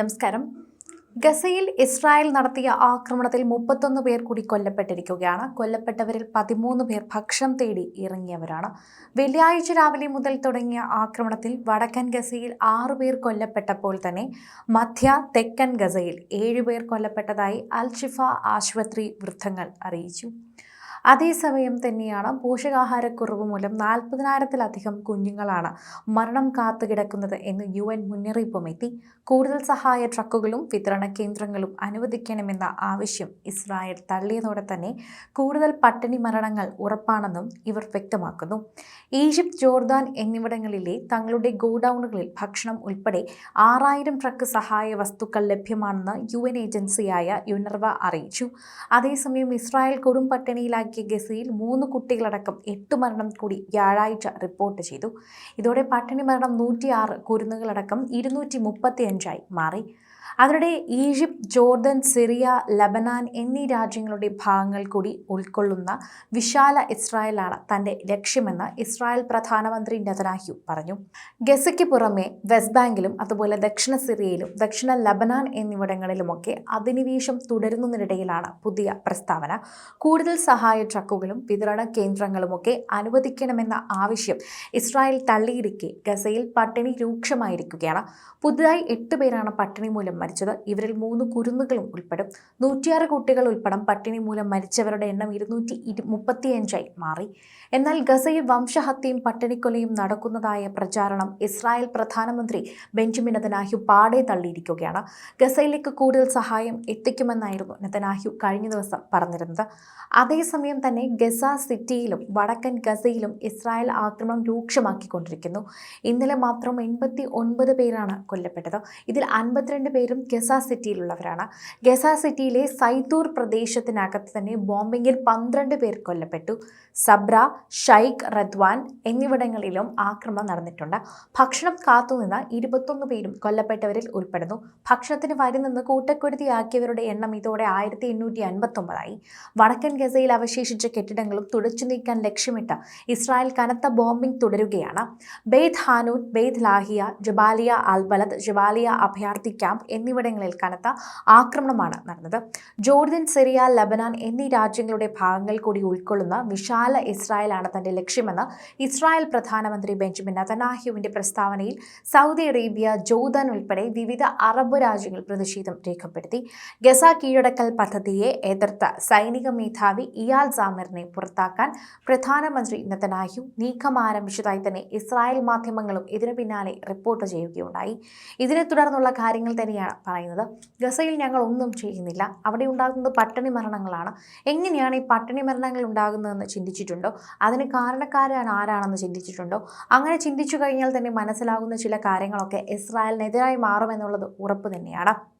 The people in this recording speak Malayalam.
നമസ്കാരം. ഗസയിൽ ഇസ്രായേൽ നടത്തിയ ആക്രമണത്തിൽ മുപ്പത്തൊന്ന് പേർ കൂടി കൊല്ലപ്പെട്ടിരിക്കുകയാണ്. കൊല്ലപ്പെട്ടവരിൽ പതിമൂന്ന് പേർ ഭക്ഷണം തേടി ഇറങ്ങിയവരാണ്. വെള്ളിയാഴ്ച രാവിലെ മുതൽ തുടങ്ങിയ ആക്രമണത്തിൽ വടക്കൻ ഗസയിൽ ആറു പേർ കൊല്ലപ്പെട്ടപ്പോൾ തന്നെ മധ്യ തെക്കൻ ഗസയിൽ ഏഴുപേർ കൊല്ലപ്പെട്ടതായി അൽ ഷിഫ ആശുപത്രി വൃത്തങ്ങൾ അറിയിച്ചു. അതേസമയം തന്നെയാണ് പോഷകാഹാരക്കുറവ് മൂലം നാൽപ്പതിനായിരത്തിലധികം കുഞ്ഞുങ്ങളാണ് മരണം കാത്തുകിടക്കുന്നത് എന്ന് യു എൻ മുന്നറിയിപ്പും എത്തി കൂടുതൽ സഹായ ട്രക്കുകളും വിതരണ കേന്ദ്രങ്ങളും അനുവദിക്കണമെന്ന ആവശ്യം ഇസ്രായേൽ തള്ളിയതോടെ തന്നെ കൂടുതൽ പട്ടിണി മരണങ്ങൾ ഉറപ്പാണെന്നും ഇവർ വ്യക്തമാക്കുന്നു. ഈജിപ്ത് ജോർദാൻ എന്നിവിടങ്ങളിലെ തങ്ങളുടെ ഗോഡൌണുകളിൽ ഭക്ഷണം ഉൾപ്പെടെ ആറായിരം ട്രക്ക് സഹായ വസ്തുക്കൾ ലഭ്യമാണെന്ന് യു എൻ ഏജൻസിയായ യുനർവ അറിയിച്ചു. അതേസമയം ഇസ്രായേൽ കൊടും പട്ടിണിയിലാക്കിയ ഗസയിൽ മൂന്ന് കുട്ടികളടക്കം എട്ട് മരണം കൂടി വ്യാഴാഴ്ച റിപ്പോർട്ട് ചെയ്തു. ഇതോടെ പട്ടിണി മരണം നൂറ്റിയാറ് കുരുന്നുകളടക്കം ഇരുന്നൂറ്റി മുപ്പത്തി അഞ്ചായി മാറി. അതിനിടെ ഈജിപ്ത് ജോർദൻ സിറിയ ലബനാൻ എന്നീ രാജ്യങ്ങളുടെ ഭാഗങ്ങൾ കൂടി ഉൾക്കൊള്ളുന്ന വിശാല ഇസ്രായേലാണ് തന്റെ ലക്ഷ്യമെന്ന് ഇസ്രായേൽ പ്രധാനമന്ത്രി നെതനാഹ്യു പറഞ്ഞു. ഗസയ്ക്ക് പുറമെ വെസ്റ്റ് ബാങ്കിലും അതുപോലെ ദക്ഷിണ സിറിയയിലും ദക്ഷിണ ലബനാൻ എന്നിവിടങ്ങളിലുമൊക്കെ അധിനിവേശം തുടരുന്നതിനിടയിലാണ് പുതിയ പ്രസ്താവന. കൂടുതൽ സഹായ ട്രക്കുകളും വിതരണ കേന്ദ്രങ്ങളുമൊക്കെ അനുവദിക്കണമെന്ന ആവശ്യം ഇസ്രായേൽ തള്ളിയിരിക്കെ ഗസയിൽ പട്ടിണി രൂക്ഷമായിരിക്കുകയാണ്. പുതുതായി എട്ട് പേരാണ് പട്ടിണി മൂലം മരിച്ചത്. ഇവരിൽ മൂന്ന് കുരുന്നുകളും ഉൾപ്പെടും. നൂറ്റിയാറ് കുട്ടികൾ ഉൾപ്പെടെ പട്ടിണി മൂലം മരിച്ചവരുടെ എണ്ണം ഇരുന്നൂറ്റി ഇരു മുപ്പത്തിയഞ്ചായി മാറി. എന്നാൽ ഗസയിൽ വംശഹത്യയും പട്ടിണിക്കൊലയും നടക്കുന്നതായ പ്രചാരണം ഇസ്രായേൽ പ്രധാനമന്ത്രി ബെഞ്ചമിൻ നെതനാഹ്യു പാടെ തള്ളിയിരിക്കുകയാണ്. ഗസയിലേക്ക് കൂടുതൽ സഹായം എത്തിക്കുമെന്നായിരുന്നു നെതനാഹ്യു കഴിഞ്ഞ ദിവസം പറഞ്ഞിരുന്നത്. അതേസമയം തന്നെ ഗസ സിറ്റിയിലും വടക്കൻ ഗസയിലും ഇസ്രായേൽ ആക്രമണം രൂക്ഷമാക്കിക്കൊണ്ടിരിക്കുന്നു. ഇന്നലെ മാത്രം എൺപത്തി ഒൻപത് പേരാണ് കൊല്ലപ്പെട്ടത്. ഇതിൽ അൻപത്തിരണ്ട് പേരും ഗസ സിറ്റിയിലുള്ളവരാണ്. ഗസ സിറ്റിയിലെ സൈത്തൂർ പ്രദേശത്തിനകത്ത് തന്നെ ബോംബിങ്ങിൽ പന്ത്രണ്ട് പേർ കൊല്ലപ്പെട്ടു. സബ്ര ഷൈഖ് റദ്വാൻ എന്നിവിടങ്ങളിലും ആക്രമണം നടന്നിട്ടുണ്ട്. ഭക്ഷണം കാത്തുനിന്ന് ഇരുപത്തൊന്ന് പേരും കൊല്ലപ്പെട്ടവരിൽ ഉൾപ്പെടുന്നു. ഭക്ഷണത്തിന് വരി നിന്ന് കൂട്ടക്കൊടുത്തിയാക്കിയവരുടെ എണ്ണം ഇതോടെ ആയിരത്തി എണ്ണൂറ്റി അൻപത്തൊമ്പതായി വടക്കൻ ഗസയിൽ അവശേഷിച്ച കെട്ടിടങ്ങളും തുടച്ചു നീക്കാൻ ലക്ഷ്യമിട്ട് ഇസ്രായേൽ കനത്ത ബോംബിംഗ് തുടരുകയാണ്. Beit Hanoun Beit Lahia Jabalia Albalad Jabalia അഭയാർത്ഥി ക്യാമ്പ് എന്നിവിടങ്ങളിൽ കനത്ത ആക്രമണമാണ് നടന്നത്. ജോർദൻ സിറിയ ലബനാൻ എന്നീ രാജ്യങ്ങളുടെ ഭാഗങ്ങൾ കൂടി ഉൾക്കൊള്ളുന്ന വിശാല ഇസ്രായേലാണ് തന്റെ ലക്ഷ്യമെന്ന് ഇസ്രായേൽ പ്രധാനമന്ത്രി ബെഞ്ചമിൻ നതനാഹ്യുവിന്റെ പ്രസ്താവനയിൽ സൗദി അറേബ്യ ജോർദാൻ ഉൾപ്പെടെ വിവിധ അറബ് രാജ്യങ്ങൾ പ്രതിഷേധം രേഖപ്പെടുത്തി. ഗസ കീഴടക്കൽ പദ്ധതിയെ എതിർത്ത സൈനിക മേധാവി ഇയാൽ സാമിറിനെ പുറത്താക്കാൻ പ്രധാനമന്ത്രി നതനാഹ്യു നീക്കം ആരംഭിച്ചതായി തന്നെ ഇസ്രായേൽ മാധ്യമങ്ങളും ഇതിനു പിന്നാലെ റിപ്പോർട്ട് ചെയ്യുകയുണ്ടായി. ഇതിനെ തുടർന്നുള്ള കാര്യങ്ങൾ തന്നെയാണ് പറയുന്നത്. ഗസയിൽ ഞങ്ങൾ ഒന്നും ചെയ്യുന്നില്ല. അവിടെ ഉണ്ടാകുന്നത് പട്ടിണി മരണങ്ങളാണ്. എങ്ങനെയാണ് ഈ പട്ടിണി മരണങ്ങൾ ഉണ്ടാകുന്നതെന്ന് ചിന്തിച്ചിട്ടുണ്ടോ? അതിന് കാരണക്കാരാണ് ആരാണെന്ന് ചിന്തിച്ചിട്ടുണ്ടോ? അങ്ങനെ ചിന്തിച്ചു കഴിഞ്ഞാൽ തന്നെ മനസ്സിലാകുന്ന ചില കാര്യങ്ങളൊക്കെ ഇസ്രായേലിനെതിരായി മാറുമെന്നുള്ളത് ഉറപ്പ് തന്നെയാണ്.